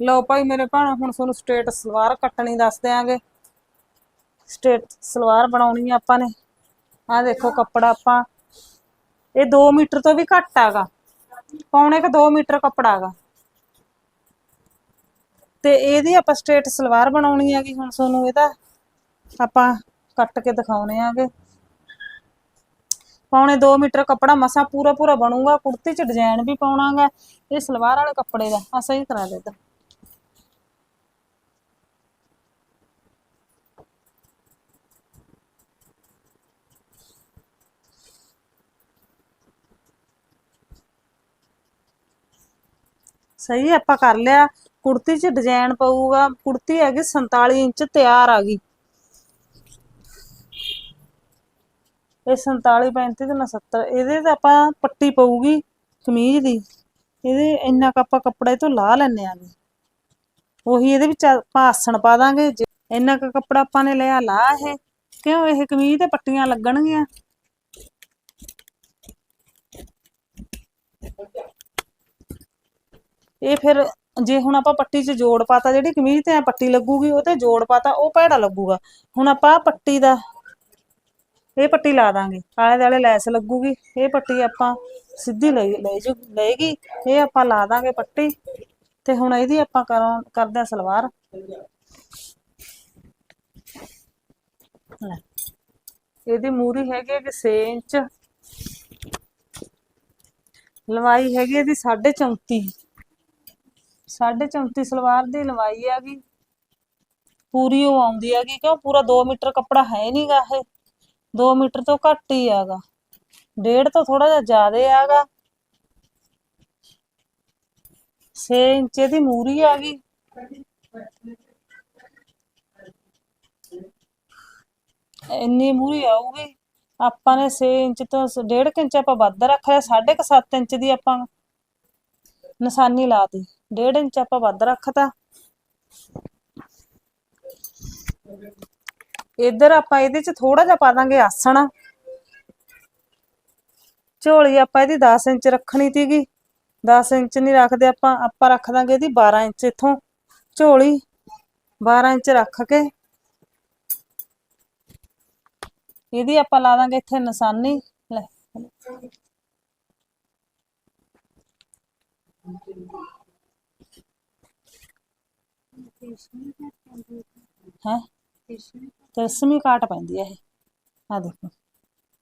ਲਓ ਭਾਈ ਮੇਰੇ ਭੈਣੋ, ਹੁਣ ਤੁਹਾਨੂੰ ਸਟ੍ਰੇਟ ਸਲਵਾਰ ਕੱਟਣੀ ਦੱਸ ਦਿਆਂਗੇ। ਸਟ੍ਰੇਟ ਸਲਵਾਰ ਬਣਾਉਣੀ ਆ ਆਪਾਂ ਨੇ। ਆਹ ਦੇਖੋ ਕੱਪੜਾ ਆਪਾਂ। ਇਹ 2 ਮੀਟਰ ਤੋਂ ਵੀ ਘੱਟ ਆਗਾ। ਪੌਣੇ ਕ 2 ਮੀਟਰ ਕੱਪੜਾ ਹੈਗਾ ਤੇ ਇਹਦੀ ਆਪਾਂ ਸਟ੍ਰੇਟ ਸਲਵਾਰ ਬਣਾਉਣੀ ਹੈਗੀ ਹੁਣ ਤੁਹਾਨੂੰ ਇਹਦਾ। ਆਪਾਂ ਕੱਟ ਕੇ ਦਿਖਾਉਣੇ ਆਗੇ। ਪੌਣੇ 2 ਮੀਟਰ ਕੱਪੜਾ ਮਸਾ ਪੂਰਾ ਪੂਰਾ ਬਣੂਗਾ। ਕੁੜਤੀ ਚ ਡਿਜ਼ਾਈਨ ਵੀ ਪਾਉਣਾਗਾ ਇਹ ਸਲਵਾਰ ਵਾਲੇ ਕੱਪੜੇ ਦਾ। ਆ ਸਹੀ ਕਰਾ ਦੇ ਇੱਧਰ। ਸਹੀ ਹੈ, ਆਪਾਂ ਕਰ ਲਿਆ। ਕੁੜਤੀ 'ਚ ਡਿਜ਼ਾਈਨ ਪਊਗਾ। ਕੁੜਤੀ ਹੈਗੀ 47 ਇੰਚ ਤਿਆਰ ਆ ਗਈ। ਇਹ 47 35 ਤੇ 69 ਇਹਦੇ ਤੇ ਆਪਾਂ ਪੱਟੀ ਪਊਗੀ ਕਮੀਜ਼ ਦੀ। ਇਹਦੇ ਇੰਨਾ ਕੁ ਆਪਾਂ ਕੱਪੜਾ ਇਹ ਤੋਂ ਲਾ ਲੈਣੇ ਆਗੇ ਉਹੀ ਇਹਦੇ ਵਿੱਚ ਆਪਾਂ ਆਸਣ ਪਾ ਦਾਂਗੇ। ਜੇ ਇੰਨਾ ਕੁ ਕੱਪੜਾ ਆਪਾਂ ਨੇ ਲਿਆ ਲਾ ਇਹ। ਕਿਉਂ? ਇਹ ਕਮੀਜ਼ ਤੇ ਪੱਟੀਆਂ ਲੱਗਣਗੀਆਂ। ਇਹ ਫਿਰ ਜੇ ਹੁਣ ਆਪਾਂ ਪੱਟੀ 'ਚ ਜੋੜ ਪਾਤਾ, ਜਿਹੜੀ ਕਮੀਜ਼ ਤੇ ਐ ਪੱਟੀ ਲੱਗੂਗੀ, ਉਹ ਤੇ ਜੋੜ ਪਾਤਾ, ਉਹ ਭੈੜਾ ਲੱਗੂਗਾ। ਹੁਣ ਆਪਾਂ ਪੱਟੀ ਦਾ, ਇਹ ਪੱਟੀ ਲਾ ਦਾਂਗੇ। ਆਲੇ ਦੁਆਲੇ ਲੈਸ ਲੱਗੂਗੀ, ਇਹ ਪੱਟੀ ਆਪਾਂ ਸਿੱਧੀ ਲੈ ਲੈ ਜੂ, ਲਏਗੀ। ਇਹ ਆਪਾਂ ਲਾ ਦਾਂਗੇ ਪੱਟੀ, ਤੇ ਹੁਣ ਇਹਦੀ ਆਪਾਂ ਕਰਾਂ, ਕਰਦੇ ਆ ਸਲਵਾਰ। ਲੈ, ਇਹਦੀ ਮੂਰੀ ਹੈਗੀ ਹੈ ਕਿ 6 ਇੰਚ। ਲੰਬਾਈ ਹੈਗੀ ਇਹਦੀ 34.5 ਸਾਢੇ 34 ਸਲਵਾਰ ਦੀ ਲੰਬਾਈ ਹੈਗੀ ਪੂਰੀ ਉਹ ਆਉਂਦੀ ਹੈਗੀ ਕਿਉਂ ਪੂਰਾ 2 ਮੀਟਰ ਕੱਪੜਾ ਹੈ ਨਹੀਂਗਾ ਇਹ 2 ਮੀਟਰ ਤੋਂ ਘੱਟ ਹੀ ਹੈਗਾ ਡੇਢ ਤੋਂ ਥੋੜਾ ਜਿਹਾ ਜ਼ਿਆਦਾ ਹੈਗਾ 6 ਇੰਚ ਦੀ ਮੂਰੀ ਆ ਗਈ ਇੰਨੀ ਮੂਰੀ ਆਊਗੀ ਆਪਾਂ ਨੇ 6 ਇੰਚ ਤੋਂ ਸ- ਡੇਢ ਕੁ ਇੰਚ ਆਪਾਂ ਵੱਧ ਰੱਖ ਲਿਆ ਸਾਢੇ ਕੁ 7 ਇੰਚ ਦੀ ਆਪਾਂ ਨਿਸ਼ਾਨੀ ਲਾਤੀ ਡੇਢ ਇੰਚ ਆਪਾਂ ਵੱਧ ਰੱਖਤਾ। ਇੱਧਰ ਆਪਾਂ ਇਹਦੇ ਚ ਥੋੜਾ ਜਿਹਾ ਪਾ ਦਾਂਗੇ ਆਸਣ। ਝੋਲੀ ਆਪਾਂ ਇਹਦੀ 10 ਇੰਚ ਰੱਖਣੀ ਤੀਗੀ 10 ਇੰਚ ਨਹੀਂ ਰੱਖਦੇ ਆਪਾਂ ਆਪਾਂ ਰੱਖ ਦਾਂਗੇ ਇਹਦੀ 12 ਇੰਚ ਇੱਥੋਂ। ਝੋਲੀ 12 ਇੰਚ ਰੱਖ ਕੇ। ਇਹਦੀ ਆਪਾਂ ਲਾ ਦਾਂਗੇ ਇੱਥੇ ਨਿਸ਼ਾਨੀ। ਲੈ। ਹੈ? ਕਾਟ ਪੈਂਦੀ ਹੈ ਇਹ। ਆ ਦੇਖੋ।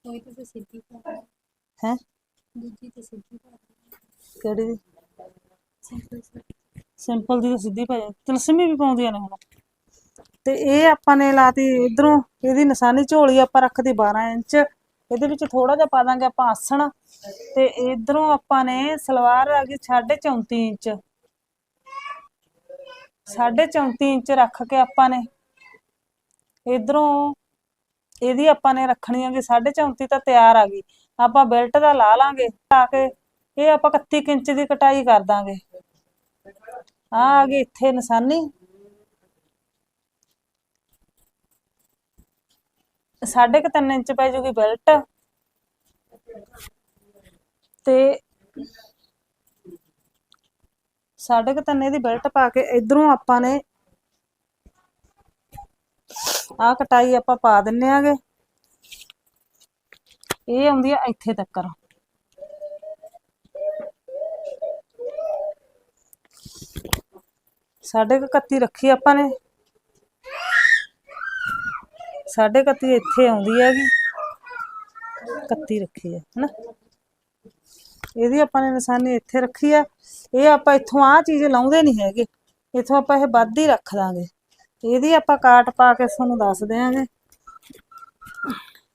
ਕੋਈ ਤਾਂ ਸਿੱਧੀ ਕਰ ਹੈ? ਦੂਜੀ ਤੇ ਸਿੱਧੀ ਕਰ ਕਿਹੜੀ ਸਿੰਪਲ ਦੀ ਤਾਂ ਸਿੱਧੀ ਪੈ ਜਾਂਦੀ। ਤਿਲਸਮੀ ਵੀ ਪਾਉਂਦੀਆਂ ਨੇ ਹੁਣ। ਤੇ ਇਹ ਆਪਾਂ ਨੇ ਲਾਤੀ ਇਧਰੋਂ। ਇਹਦੀ ਨਿਸ਼ਾਨੀ ਝੋਲੀ ਆਪਾਂ ਰੱਖਦੀ 12 ਇੰਚ। ਇਹਦੇ ਵਿੱਚ ਥੋੜਾ ਜਿਹਾ ਪਾ ਦਾਂਗੇ ਆਪਾਂ ਆਸਣ। ਤੇ ਇਧਰੋਂ ਆਪਾਂ ਨੇ ਸਲਵਾਰ ਆ ਗਈ 34 ਇੰਚ। 34 ਇੰਚ ਰੱਖ ਕੇ ਆਪਾਂ ਨੇ। ਇਧਰੋਂ ਇਹਦੀ ਆਪਾਂ ਨੇ ਰੱਖਣੀ ਹੈਗੀ 34 ਤਾਂ ਤਿਆਰ ਆ ਗਈ। ਆਪਾਂ ਬੈਲਟ ਦਾ ਲਾ ਲਾਂਗੇ, ਲਾ ਕੇ ਇਹ ਆਪਾਂ 31 ਇੰਚ ਦੀ ਕਟਾਈ ਕਰ ਦਾਂਗੇ। ਆ ਆ ਗਈ ਇੱਥੇ ਨਿਸ਼ਾਨੀ। ਸਾਢੇ ਕੁ ਤਿੰਨ ਇੰਚ ਪੈ ਜੂਗੀ ਬੈਲਟ। ਤੇ ਸਾਢੇ ਕੁ ਤਿੰਨ ਇਹਦੀ ਬੈਲਟ ਪਾ ਕੇ ਇਧਰੋਂ ਆਪਾਂ ਨੇ ਆ ਕਟਾਈ ਆਪਾਂ ਪਾ ਦਿੰਨੇ ਆਗੇ। ਇਹ ਆਉਂਦੀ ਆ ਇੱਥੇ ਤੱਕ। ਸਾਢੇ ਕੁ 31 ਰੱਖੀ ਆਪਾਂ ਨੇ। ਸਾਢੇ 31 ਇੱਥੇ ਆਉਂਦੀ ਹੈਗੀ। 31 ਰੱਖੀ ਹੈ ਹਨਾ? ਇਹਦੀ ਆਪਾਂ ਨੇ ਨਿਸ਼ਾਨੀ ਇੱਥੇ ਰੱਖੀ ਆ। ਇਹ ਆਪਾਂ ਇੱਥੋਂ ਆਹ ਚੀਜ਼ ਲਾਉਂਦੇ ਨਹੀਂ ਹੈਗੇ। ਇੱਥੋਂ ਆਪਾਂ ਇਹ ਵੱਧ ਹੀ ਰੱਖ ਦਾਂਗੇ। ਇਹਦੀ ਆਪਾਂ ਕਾਟ ਪਾ ਕੇ ਤੁਹਾਨੂੰ ਦੱਸ ਦਿਆਂਗੇ।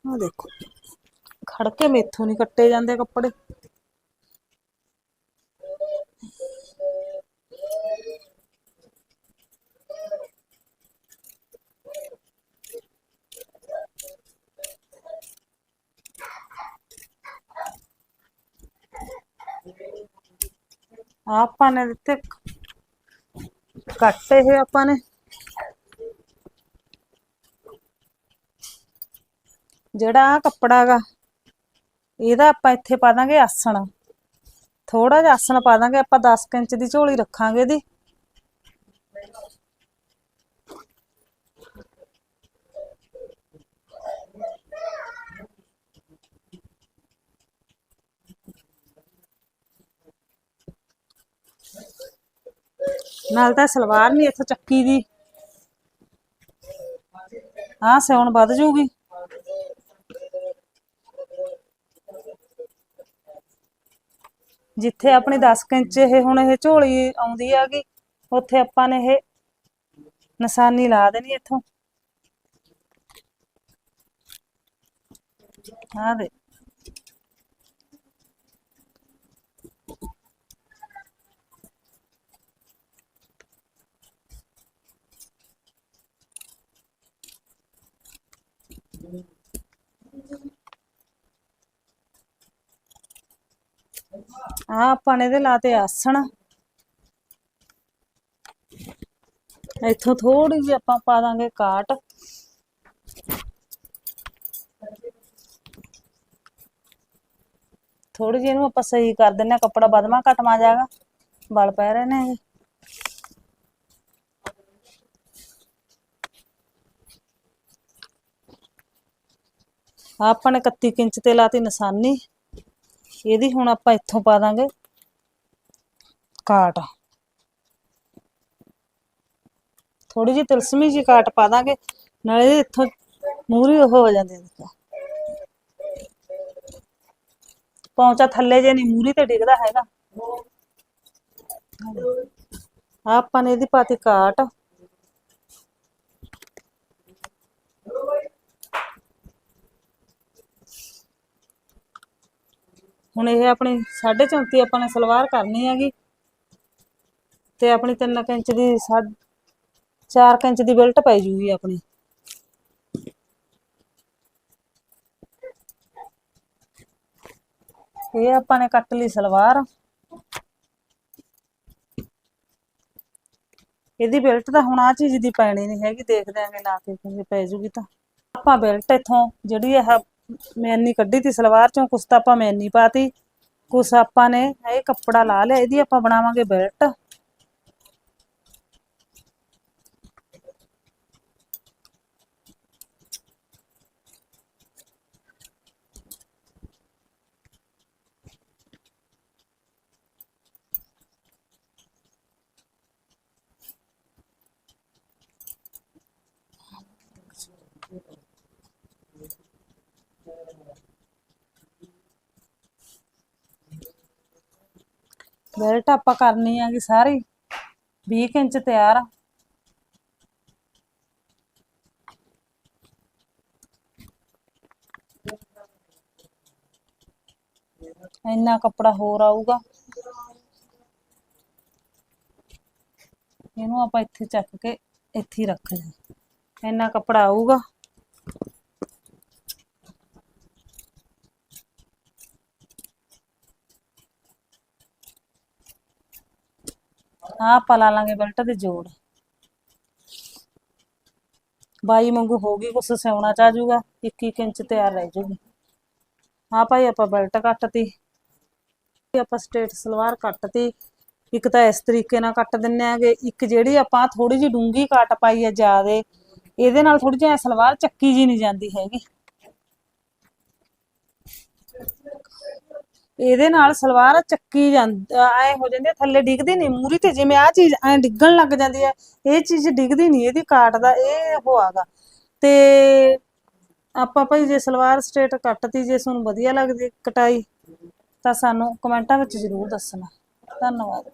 ਆ ਦੇਖੋ। ਖੜ ਕੇ ਮੇਥੋਂ ਨਹੀਂ ਕੱਟੇ ਜਾਂਦੇ ਕੱਪੜੇ। ਆਪਾਂ ਨੇ ਦਿੱਤੇ ਕੱਟੇ ਇਹ ਆਪਾਂ ਨੇ। ਜਿਹੜਾ ਆ ਕੱਪੜਾ ਗਾ, ਇਹਦਾ ਆਪਾਂ ਇੱਥੇ ਪਾ ਦਾਂਗੇ ਆਸਣ। ਥੋੜਾ ਜਿਹਾ ਆਸਣ ਪਾ ਦਾਂਗੇ, ਆਪਾਂ 10 ਕੁ ਇੰਚ ਦੀ ਝੋਲੀ ਰੱਖਾਂਗੇ ਇਹਦੀ। ਨਾਲ ਤਾਂ ਸਲਵਾਰ ਨਹੀਂ ਇੱਥੋਂ ਚੱਕੀ ਦੀ। ਆਹ ਸਿਉਣ ਵੱਧ ਜੂਗੀ ਜਿੱਥੇ ਆਪਣੇ 10 ਕੁ ਇੰਚ ਇਹ ਹੁਣ ਇਹ ਝੋਲੀ ਆਉਂਦੀ ਹੈਗੀ, ਉੱਥੇ ਆਪਾਂ ਨੇ ਇਹ ਨਿਸ਼ਾਨੀ ਲਾ ਦੇਣੀ ਇੱਥੋਂ। ਆ ਦੇ ਆ ਆਪਾਂ ਨੇ ਇਹਦੇ ਲਾਤੇ ਆਸਣ। ਇੱਥੋਂ ਥੋੜੀ ਜਿਹੀ ਆਪਾਂ ਪਾ ਦਾਂਗੇ ਕਾਟ। ਥੋੜੀ ਜਿਹੀ ਇਹਨੂੰ ਆਪਾਂ ਸਹੀ ਕਰ ਦਿੰਨੇ ਆ ਕੱਪੜਾ ਬਦਮਾ ਘਟਮਾ ਜਾਏਗਾ। ਵਲ ਪੈ ਰਹੇ ਨੇ ਆਪਾਂ ਨੇ 31 ਇੰਚ ਤੇ ਲਾਤੀ ਨਿਸ਼ਾਨੀ। ਇਹਦੀ ਹੁਣ ਆਪਾਂ ਇੱਥੋਂ ਪਾ ਦਾਂਗੇ ਕਾਟ। ਥੋੜੀ ਜਿਹੀ ਤਿਲਸਮੀ ਜੀ ਕਾਟ ਪਾ ਦਾਂਗੇ, ਨਾਲੇ ਇਹਦੇ ਇੱਥੋਂ ਮੂਰੀ ਉਹ ਹੋ ਜਾਂਦੀ ਹੈ ਪੌਂਚਾ ਥੱਲੇ ਜੇ ਨਹੀਂ ਮੂਰੀ ਤੇ ਡਿੱਗਦਾ ਹੈਗਾ। ਆਪਾਂ ਨੇ ਇਹਦੀ ਪਾਤੀ ਕਾਟ। ਹੁਣ ਇਹ ਆਪਣੀ 34 ਆਪਾਂ ਨੇ ਸਲਵਾਰ ਕਰਨੀ ਹੈਗੀ। ਤੇ ਆਪਣੀ 3 ਇੰਚ ਦੀ 4 ਇੰਚ ਦੀ ਬੈਲਟ ਪੈ ਜੂਗੀ ਆਪਣੀ। ਇਹ ਆਪਾਂ ਨੇ ਕੱਟ ਲਈ ਸਲਵਾਰ। ਇਹਦੀ ਬੈਲਟ ਤਾਂ ਹੁਣ ਆ ਚੀਜ਼ ਦੀ ਪੈਣੀ ਨਹੀਂ ਹੈਗੀ, ਦੇਖਦੇ ਆਂਗੇ ਲਾ ਕੇ ਜੇ ਪੈ ਜੂਗੀ ਤਾਂ। ਆਪਾਂ ਬੈਲਟ ਇੱਥੋਂ ਜਿਹੜੀ ਇਹ ਮੈਨੀ ਕੱਢੀ ਤੀ, ਸਲਵਾਰ ਚੋਂ ਕੁਛ ਤਾਂ ਆਪਾਂ ਮੈਨੀ ਪਾਤੀ, ਕੁਛ ਆਪਾਂ ਨੇ ਇਹ ਕੱਪੜਾ ਲਾ ਲਿਆ, ਇਹਦੀ ਆਪਾਂ ਬਣਾਵਾਂਗੇ ਬੈਲਟ। ਬੈਲਟ ਆਪਾਂ ਕਰਨੀ ਹੈਗੀ ਸਾਰੀ। 20 ਕੁ ਇੰਚ ਤਿਆਰ ਆ। ਇੰਨਾ ਕੱਪੜਾ ਹੋਰ ਆਊਗਾ। ਇਹਨੂੰ ਆਪਾਂ ਇੱਥੇ ਚੱਕ ਕੇ ਇੱਥੇ ਰੱਖ ਦੇ ਇੰਨਾ ਕੱਪੜਾ ਆਊਗਾ। ਆਹ ਆਪਾਂ ਲਾ ਲਾਂਗੇ ਬੈਲਟ ਦੇ ਜੋੜ। ਬਾਈ ਵਾਂਗੂ ਹੋ ਗਈ, ਕੁਛ ਸਿਉਣਾ ਚ ਜੂਗਾ ਜਾਊਗਾ 21 ਇੰਚ ਤਿਆਰ ਰਹਿ ਜੂਗੀ ਹਾਂ ਭਾਈ, ਆਪਾਂ ਬੈਲਟ ਕੱਟਤੀ। ਤੇ ਆਪਾਂ ਸਟੇਟ ਸਲਵਾਰ ਕੱਟਤੀ। ਇੱਕ ਤਾਂ ਇਸ ਤਰੀਕੇ ਨਾਲ ਕੱਟ ਦਿੰਨੇ ਆਗੇ। ਇੱਕ ਜਿਹੜੀ ਆਪਾਂ ਥੋੜੀ ਜਿਹੀ ਡੂੰਗੀ ਕੱਟ ਪਾਈ ਹੈ ਜਿਆਦੇ, ਇਹਦੇ ਨਾਲ ਥੋੜੀ ਜਿਹੀ ਸਲਵਾਰ ਚੱਕੀ ਜੀ ਨਹੀਂ ਜਾਂਦੀ ਹੈਗੀ। ਇਹਦੇ ਨਾਲ ਸਲਵਾਰ ਚੱਕੀ ਜਾਂਦੀ, ਐ ਹੋ ਜਾਂਦੀ ਥੱਲੇ ਡਿੱਗਦੀ ਨਹੀਂ, ਮੂਰੀ ਤੇ ਜਿਵੇਂ ਆ ਚੀਜ਼ ਐ ਡਿੱਗਣ ਲੱਗ ਜਾਂਦੀ ਹੈ, ਇਹ ਚੀਜ਼ ਡਿੱਗਦੀ ਨਹੀਂ, ਇਹਦੀ ਕਾਟ ਦਾ ਇਹ ਹੋਆਗਾ ਤੇ ਆਪਾਂ ਭਾਈ ਜੇ ਸਲਵਾਰ ਸਟ੍ਰੇਟ ਕੱਟਤੀ, ਜੇ ਤੁਹਾਨੂੰ ਵਧੀਆ ਲੱਗਦੀ ਕਟਾਈ, ਤਾਂ ਸਾਨੂੰ ਕਮੈਂਟਾਂ ਵਿੱਚ ਜ਼ਰੂਰ ਦੱਸਣਾ। ਧੰਨਵਾਦ